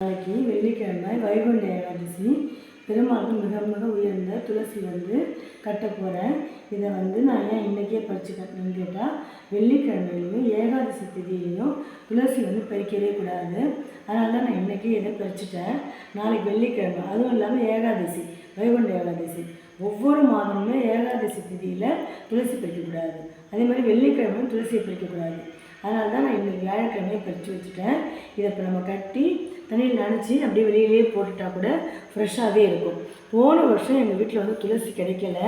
நாளைக்கு வெள்ளிக்கிழமை வைகுண்ட ஏகாதசி பெருமாளுக்கு மிக மிக உயர்ந்த துளசி வந்து கட்ட போகிறேன் இதை வந்து நான் ஏன் இன்றைக்கே பறித்து கட்டணும்னு கேட்டால் வெள்ளிக்கிழமையிலையும் ஏகாதசி திதியிலையும் துளசி வந்து பறிக்கவே கூடாது. அதனால தான் நான் இன்றைக்கே இதை பறிச்சுட்டேன். நாளைக்கு வெள்ளிக்கிழமை அதுவும் இல்லாமல் ஏகாதசி வைகுண்ட ஏகாதசி ஒவ்வொரு மாதமுமே ஏகாதசி திதியில் துளசி பறிக்கக்கூடாது அதே மாதிரி வெள்ளிக்கிழமையும் துளசியை பறிக்கக்கூடாது அதனால தான் நான் வியாழக்கிழமையே பறித்து வச்சுட்டேன். இதை இப்போ நம்ம கட்டி தண்ணியில் நினச்சி அப்படியே வெளியிலேயே போட்டுட்டா கூட ஃப்ரெஷ்ஷாகவே இருக்கும். போன வருஷம் எங்கள் வீட்டில் வந்து துளசி கிடைக்கல.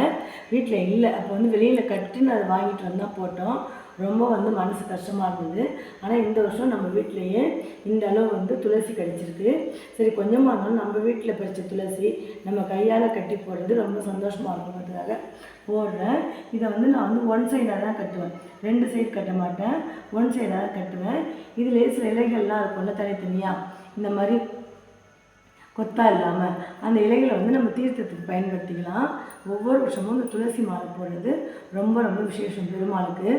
வீட்டில் இல்லை. அப்போ வந்து வெளியில் கட்டி நான் அதை வாங்கிட்டு வந்தால் போட்டோம். ரொம்ப வந்து மனசு கஷ்டமாக இருந்தது. ஆனால் இந்த வருஷம் நம்ம வீட்டிலையே இந்த அளவு வந்து துளசி கிடச்சிருக்கு. சரி கொஞ்சமாக இருந்தாலும் நம்ம வீட்டில் பறித்த துளசி நம்ம கையால் கட்டி போடுறது ரொம்ப சந்தோஷமாக இருக்குங்கிறதுக்காக போடுறேன். இதை வந்து நான் வந்து ஒன் சைடாக தான் கட்டுவேன். ரெண்டு சைடு கட்ட மாட்டேன். ஒன் சைடாக தான் கட்டுவேன். இதுலேயே சில இலைகள்லாம் இருக்கும்ல தனித்தனியாக இந்த மாதிரி கொத்தா இல்லாமல் அந்த இலைகளை வந்து நம்ம தீர்த்தத்துக்கு பயன்படுத்திக்கலாம். ஒவ்வொரு வருஷமும் இந்த துளசி மாலை போடுறது ரொம்ப ரொம்ப விசேஷம் பெருமாளுக்கு.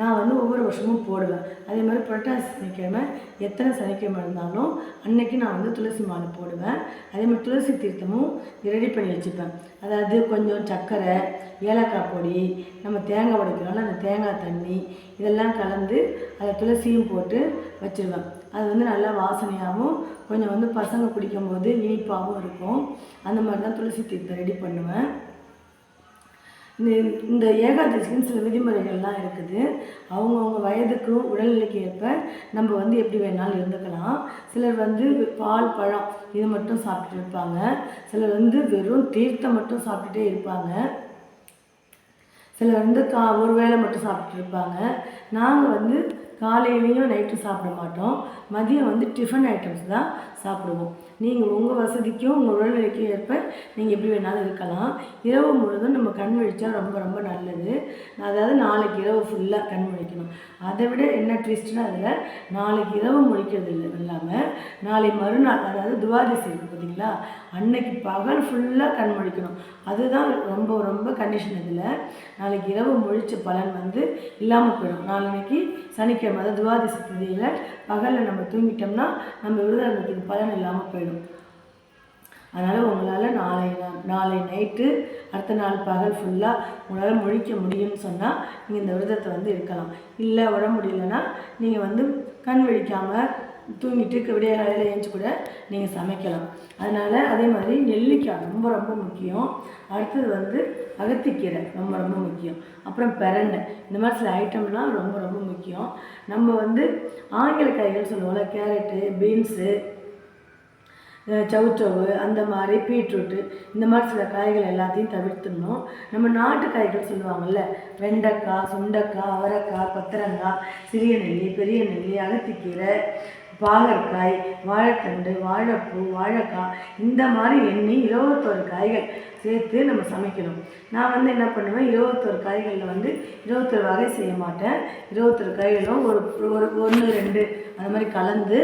நான் வந்து ஒவ்வொரு வருஷமும் போடுவேன். அதே மாதிரி புரட்டாசி சனிக்கிழமை எத்தனை சனிக்கிழமை இருந்தாலும் அன்னைக்கு நான் வந்து துளசி மாலை போடுவேன். அதே மாதிரி துளசி தீர்த்தமும் ரெடி பண்ணி வச்சுப்பேன். அதாவது கொஞ்சம் சர்க்கரை ஏலக்காய் பொடி நம்ம தேங்காய் உடைக்கிறோம்ல அந்த தேங்காய் தண்ணி இதெல்லாம் கலந்து அதை துளசியும் போட்டு வச்சுருவேன். அது வந்து நல்லா வாசனையாகவும் கொஞ்சம் வந்து பசங்க குடிக்கும்போது இனிப்பாகவும் இருக்கும். அந்த மாதிரி தான் துளசி தீர்த்தம் ரெடி பண்ணுவேன். இந்த இந்த ஏகாதசிக்குன்னு சில விதிமுறைகள்லாம் இருக்குது. அவங்கவுங்க வயதுக்கும் உடல்நிலைக்கு ஏற்ப நம்ம வந்து எப்படி வேணாலும் இருந்துக்கலாம். சிலர் வந்து பால் பழம் இது மட்டும் சாப்பிட்டுட்டு இருப்பாங்க. சிலர் வந்து வெறும் தீர்த்தம் மட்டும் சாப்பிட்டுட்டே இருப்பாங்க. சிலர் வந்து கா ஒரு வேளை மட்டும் சாப்பிட்டுட்டு இருப்பாங்க. நாங்கள் வந்து காலையிலையும் நைட்டும் சாப்பிட மாட்டோம். மதியம் வந்து டிஃபன் ஐட்டம்ஸ் தான் சாப்பிடுவோம். நீங்கள் உங்கள் வசதிக்கும் உங்கள் உடல்நிலைக்கும் ஏற்ப நீங்கள் எப்படி வேணாலும் இருக்கலாம். இரவு முழுதும் நம்ம கண் விழிச்சா ரொம்ப ரொம்ப நல்லது. அதாவது நாளைக்கு இரவு ஃபுல்லாக கண் முழிக்கணும். அதை விட என்ன ட்விஸ்ட்னா அதில் நாளைக்கு இரவு முழிக்கிறது இல்லை இல்லாமல் நாளை மறுநாள் அதாவது துவாதசி இருக்குது பார்த்தீங்களா அன்னைக்கு பகல் ஃபுல்லாக கண் முழிக்கணும். அதுதான் ரொம்ப ரொம்ப கண்டிஷன் இதில். நாளைக்கு இரவு முழிச்ச பலன் வந்து இல்லாமல் போயிடும். நாளைக்கு சனிக்கிழமை அதாவது துவாதசி திதியில் பகலில் நம்ம தூங்கிட்டோம்னா நம்ம விரதத்துக்கு பலன் இல்லாமல் போயிடும். அதனால் உங்களால் நாளை நா- நாளை நைட்டு அடுத்த நாள் பகல் ஃபுல்லாக உங்களால் முழிக்க முடியும்னு சொன்னால் நீங்கள் இந்த விரதத்தை வந்து இருக்கலாம். இல்லை உடம்பு முடியலன்னா நீங்கள் வந்து கண் விழிக்காமல் தூங்கிட்டு விடிய காலையில் ஏஞ்சி கூட நீங்கள் சமைக்கலாம். அதனால் அதே மாதிரி நெல்லிக்காய் ரொம்ப ரொம்ப முக்கியம். அடுத்தது வந்து அகத்திக்கீரை ரொம்ப ரொம்ப முக்கியம். அப்புறம் பெரண்டை. இந்த மாதிரி சில ஐட்டம்லாம் ரொம்ப ரொம்ப முக்கியம். நம்ம வந்து ஆங்கில காய்கள் சொல்லுவோம்ல கேரட்டு பீன்ஸு சவுச்சவு அந்த மாதிரி பீட்ரூட்டு இந்த மாதிரி சில காய்கள் எல்லாத்தையும் தவிர்த்துடணும். நம்ம நாட்டு காய்கள் சொல்லுவாங்கள்ல வெண்டைக்காய் சுண்டைக்காய் அவரைக்காய் கொத்தரங்காய் சிறிய நெல்லி பெரிய நெல்லி அகத்திக்கீரை பாகற்காய் வாழைத்தண்டு வாழைப்பூ வாழைக்காய் இந்த மாதிரி எண்ணி இருபத்தோரு காய்கள் சேர்த்து நம்ம சமைக்கணும். நான் வந்து என்ன பண்ணுவேன்? இருபத்தோரு காய்களில் வந்து இருபத்தொரு வகை செய்ய மாட்டேன். இருபத்தொரு காய்களும் ஒரு ஒரு ஒன்று ரெண்டு அந்த மாதிரி கலந்து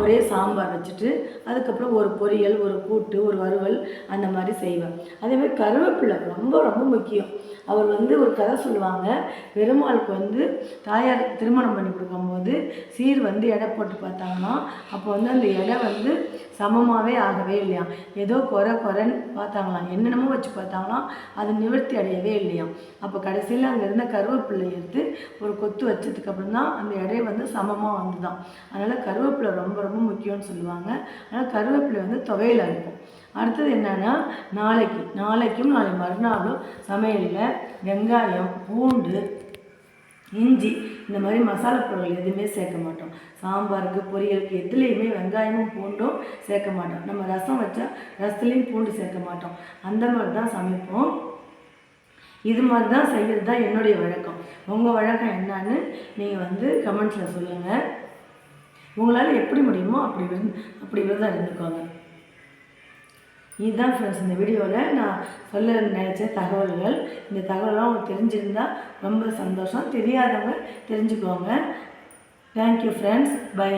ஒரே சாம்பார் வச்சுட்டு அதுக்கப்புறம் ஒரு பொரியல் ஒரு கூட்டு ஒரு வறுவல் அந்த மாதிரி செய்வேன். அதே மாதிரி கருவேப்பிலை ரொம்ப ரொம்ப முக்கியம். அவர் வந்து ஒரு கதை சொல்லுவாங்க. பெருமாளுக்கு வந்து தாயார் திருமணம் பண்ணி கொடுக்கும்போது சீர் வந்து எடை போட்டு பார்த்தாங்க. பார்த்தாங்கன்னா அப்போ வந்து அந்த இலை வந்து சமமாகவே ஆகவே இல்லையாம் ஏதோ குறை குறைன்னு பார்த்தாங்களாம். என்னென்னமோ வச்சு பார்த்தாங்களாம் அது நிவர்த்தி அடையவே இல்லையாம். அப்போ கடைசியில் அங்கே இருந்த கருவேப்பிள்ளை எடுத்து ஒரு கொத்து வச்சதுக்கப்புறம் தான் அந்த எடை வந்து சமமாக வந்துதான் அதனால் கருவேப்பிலை ரொம்ப ரொம்ப முக்கியம்னு சொல்லுவாங்க. அதனால் கருவேப்பிலை வந்து துவையில் இருக்கும் அடுத்தது என்னென்னா நாளைக்கு. நாளைக்கும் நாளை மறுநாளும் சமையலில் வெங்காயம் பூண்டு இஞ்சி இந்த மாதிரி மசாலா பொருட்கள் எதுவுமே சேர்க்க மாட்டோம். சாம்பாருக்கு பொரியலுக்கு எதுலேயுமே வெங்காயமும் பூண்டும் சேர்க்க மாட்டோம். நம்ம ரசம் வச்சா ரசத்துலேயும் பூண்டு சேர்க்க மாட்டோம். அந்த மாதிரி தான் சமைப்போம். இது மாதிரி தான் செய்கிறது தான் என்னுடைய வழக்கம். உங்கள் வழக்கம் என்னன்னு நீங்கள் வந்து கமெண்ட்ஸில் சொல்லுங்கள் உங்களால் எப்படி முடியுமோ அப்படி விருந்து அப்படி விரதம் இருந்துக்கோங்க இதுதான் ஃப்ரெண்ட்ஸ் இந்த வீடியோவில் நான் சொல்ல நினச்ச தகவல்கள். இந்த தகவலாம் உங்களுக்கு தெரிஞ்சிருந்தா ரொம்ப சந்தோஷம். தெரியாதவங்க தெரிஞ்சுக்கோங்க. Thank you friends by